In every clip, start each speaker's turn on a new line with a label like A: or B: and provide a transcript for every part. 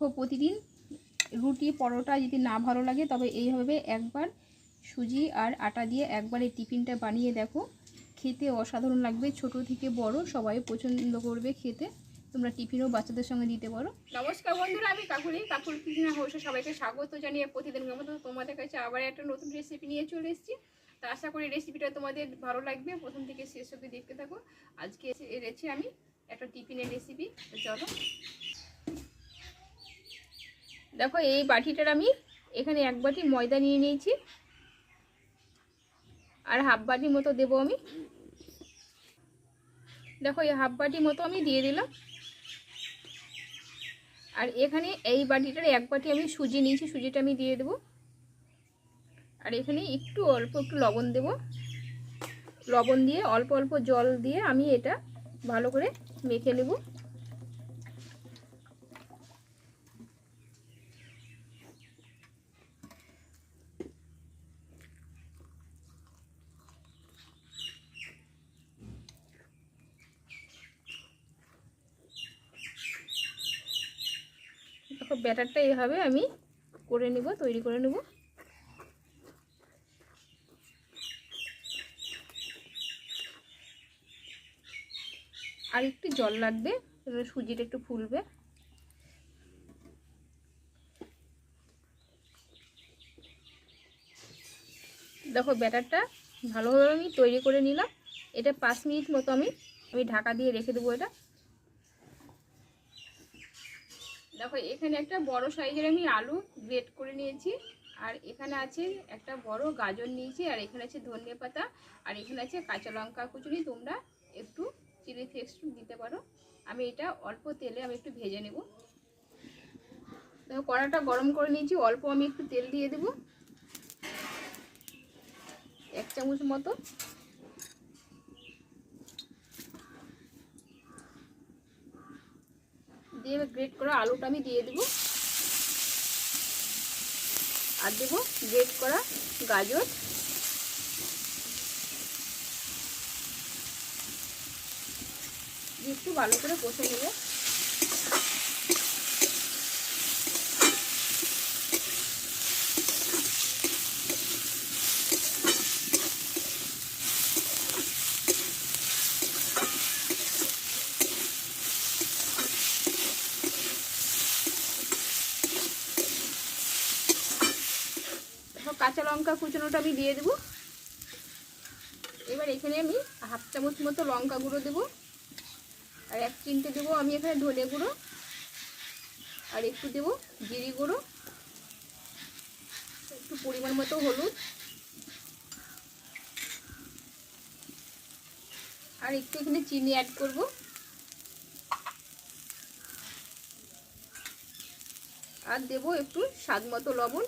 A: দেখো প্রতিদিন রুটি, পরোটা যদি না ভালো লাগে, তবে এইভাবে একবার সুজি আর আটা দিয়ে একবার এই টিফিনটা বানিয়ে দেখো। খেতে অসাধারণ লাগবে, ছোট থেকে বড়, সবাই পছন্দ করবে খেতে। তোমরা টিফিনও বাচ্চাদের সঙ্গে দিতে পারো। নমস্কার বন্ধুরা, আমি কাকুরি কাকুর কিচেনে হোসে সবাইকে স্বাগত জানিয়ে প্রতিদিন মতো তোমাদের কাছে আবার একটা নতুন রেসিপি নিয়ে চলে এসেছি। তো আশা করি রেসিপিটা তোমাদের ভালো লাগবে। প্রথম থেকে শেষ অবধি দেখতে থাকো। আজকে এনেছি আমি একটা টিফিনের রেসিপি চলো। দেখো, এই বাটিটার আমি এখানে এক বাটি ময়দা নিয়ে নিয়েছি। আর হাফ বাটি মতো দেবো আমি। দেখো, এই হাফ বাটি মতো আমি দিয়ে দিলাম। আর এখানে এই বাটিটার এক বাটি আমি সুজি নিয়েছি, সুজিটা আমি দিয়ে দেবো। আর এখানে একটু অল্প একটু লবণ দেব। লবণ দিয়ে অল্প অল্প জল দিয়ে আমি এটা ভালো করে মেখে নেব। ব্যাটারটা এইভাবে আমি করে নেব, তৈরি করে নেব। আর একটু জল লাগবে সুজিটা একটু ফুলবে। দেখো ব্যাটারটা ভালোভাবে আমি তৈরি করে নিলাম। এটা পাঁচ মিনিট মতো আমি আমি ঢাকা দিয়ে রেখে দেবো এটা। দেখো, এখানে একটা বড় সাইজের আমি আলু গ্রেট করে নিয়েছি, আর এখানে আছে একটা বড় গাজর নিয়েছি, আর এখানে আছে ধনে পাতা, আর এখানে আছে কাঁচা লঙ্কা কুচুরি তোমরা একটু চিলি ফ্লেক্স দিতে পারো। আমি এটা অল্প তেলে আমি একটু ভেজে নেব। কড়াটা গরম করে নিয়েছি, অল্প আমি একটু তেল দিয়ে দেব। এক চামচ মতো। দিয়ে গ্রেট করা আলুটা আমি দিয়ে দেবো। আর দেব গ্রেট করা গাজর। একটু ভালো করে কষে নেব। কাঁচা লঙ্কা কুচানোটা আমি দিয়ে দেবো। এবার এখানে আমি হাফ চামচ মতো লঙ্কা গুঁড়ো দেবো। আর এক চিনতে দেবো আমি এখানে ধনে গুঁড়ো। আর একটু দেবো জিরি গুঁড়ো। একটু পরিমাণ মতো হলুদ। আর একটু এখানে চিনি অ্যাড করব। আর দেবো একটু স্বাদ মতো লবণ।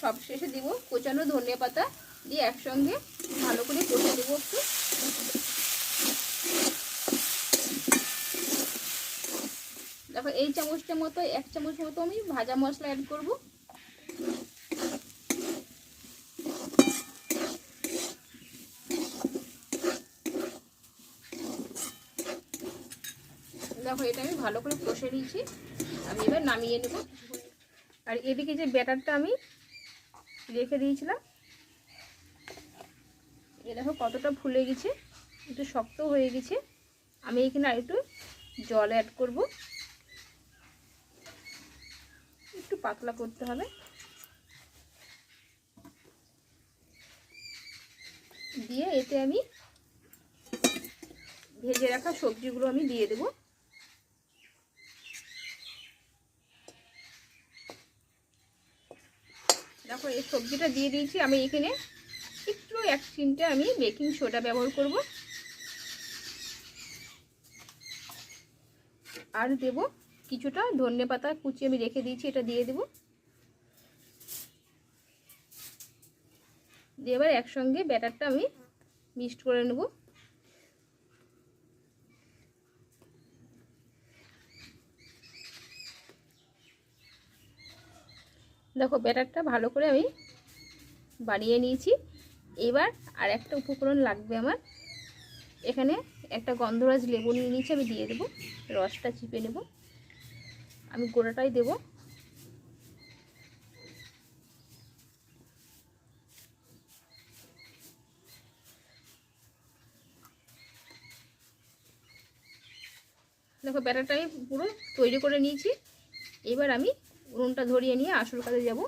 A: আর সব শেষে দিব কোচানো ধনে পাতা দিয়ে একসঙ্গে ভালো করে কষে দেবো একটু। দেখো, এই চামচটার মতো, এক চামচ মতো আমি ভাজা মশলা অ্যাড করব। দেখো, এটা আমি ভালো করে কষে নিয়েছি। আমি এবার নামিয়ে নেব। আর এদিকে যে ব্যাটারটা আমি রেখে দিয়েছিলাম। এ দেখো কতটা ফুলে গেছে, একটু শক্ত হয়ে গেছে। আমি এখানে একটু জল অ্যাড করব। একটু পাতলা করতে হবে। দিয়ে এতে আমি ভেজে রাখা সবজিগুলো আমি দিয়ে দেবো দেখো এই সবজিটা দিয়ে দিয়েছি। আমি এখানে একটু এক চিনটে আমি বেকিং সোডা ব্যবহার করব। আর দেব কিছুটা ধনে পাতা কুচি আমি রেখে দিয়েছি, এটা দিয়ে দেব। দিয়ে এবার একসঙ্গে ব্যাটারটা আমি মিক্সড করে নেব। দেখো, ব্যাটারটা ভালো করে আমি বানিয়ে নিয়েছি। এবার আর একটা উপকরণ লাগবে আমার। এখানে একটা গন্ধরাজ লেবু নিয়ে নিয়েছি, আমি দিয়ে দেবো। রসটা চিপে নেব। আমি গোড়াটাই দেবো। দেখো, ব্যাটারটা আমি পুরো তৈরি করে নিয়েছি। এবার আমি উনুনটা ধরিয়ে নিয়ে আসল কাজে যাব।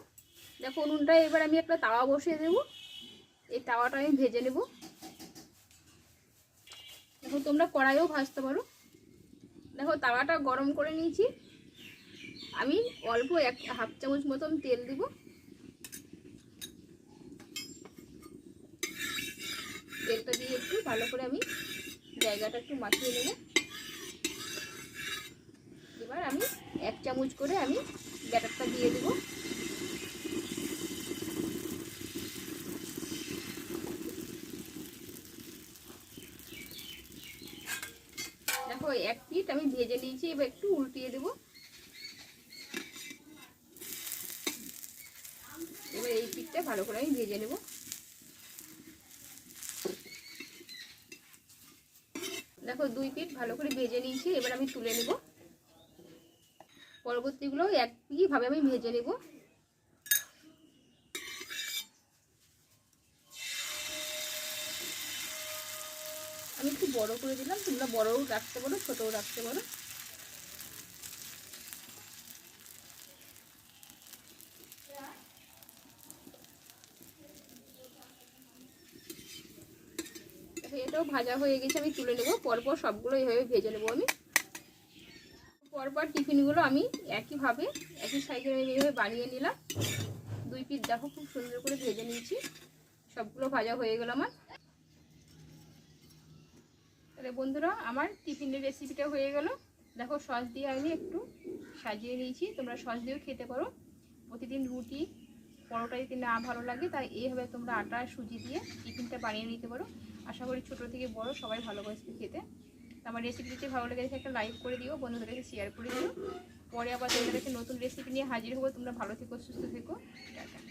A: দেখো উনুনটা এবার আমি একটা তাওয়া বসিয়ে দেবো। এই তাওয়াটা আমি ভেজে নেব। দেখো তোমরা কড়াইও ভাজতে পারো। দেখো তাওয়াটা গরম করে নিয়েছি। আমি অল্প এক, হাফ চামচ মতন তেল দিব। তেলটা দিয়ে একটু ভালো করে আমি জায়গাটা একটু মাখিয়ে নেব। এবার আমি এক চামচ করে আমি ব্যাটারটা দিয়ে দেবো। দেখো, এক পিঠ আমি ভেজে নিয়েছি, এবার একটু উল্টিয়ে দেবো। এবার এই পিঠটা ভালো করে আমি ভেজে নেব। দেখো, দুই পিঠ ভালো করে ভেজে নিয়েছি, এবার আমি তুলে নেব। পরবর্তীগুলো একইভাবে আমি ভেজে নেব। আমি একটু বড় করে দিলাম, তোমরা বড়ও রাখতে পারো, ছোটও রাখতে পারো। এটাও ভাজা হয়ে গেছে, আমি তুলে নেব, পরপর সবগুলো এইভাবে ভেজে নেব আমি। পরপর টিফিনগুলো আমি একইভাবে, একই সাইজের আমি এইভাবে বানিয়ে নিলাম। দুই পিস দেখো খুব সুন্দর করে ভেজে নিয়েছি। সবগুলো ভাজা হয়ে গেল আমার। তাহলে বন্ধুরা, আমার টিফিনের রেসিপিটা হয়ে গেল। দেখো সস দিয়ে আমি একটু সাজিয়ে নিয়েছি। তোমরা সস দিয়েও খেতে পারো। প্রতিদিন রুটি, পরোটা যদি না ভালো লাগে, তাই এইভাবে তোমরা আটা সুজি দিয়ে টিফিনটা বানিয়ে নিতে পারো। আশা করি ছোটো থেকে বড় সবাই ভালোবাসবে খেতে। আমার রেসিপিটি ভালো লেগে থাকে একটা লাইক করে দিও, বন্ধুদের কাছে শেয়ার করে দিও। পরে আবার তোমাদের কাছে নতুন রেসিপি নিয়ে হাজির হব। তোমরা ভালো থেকো, সুস্থ থেকো। টাটা।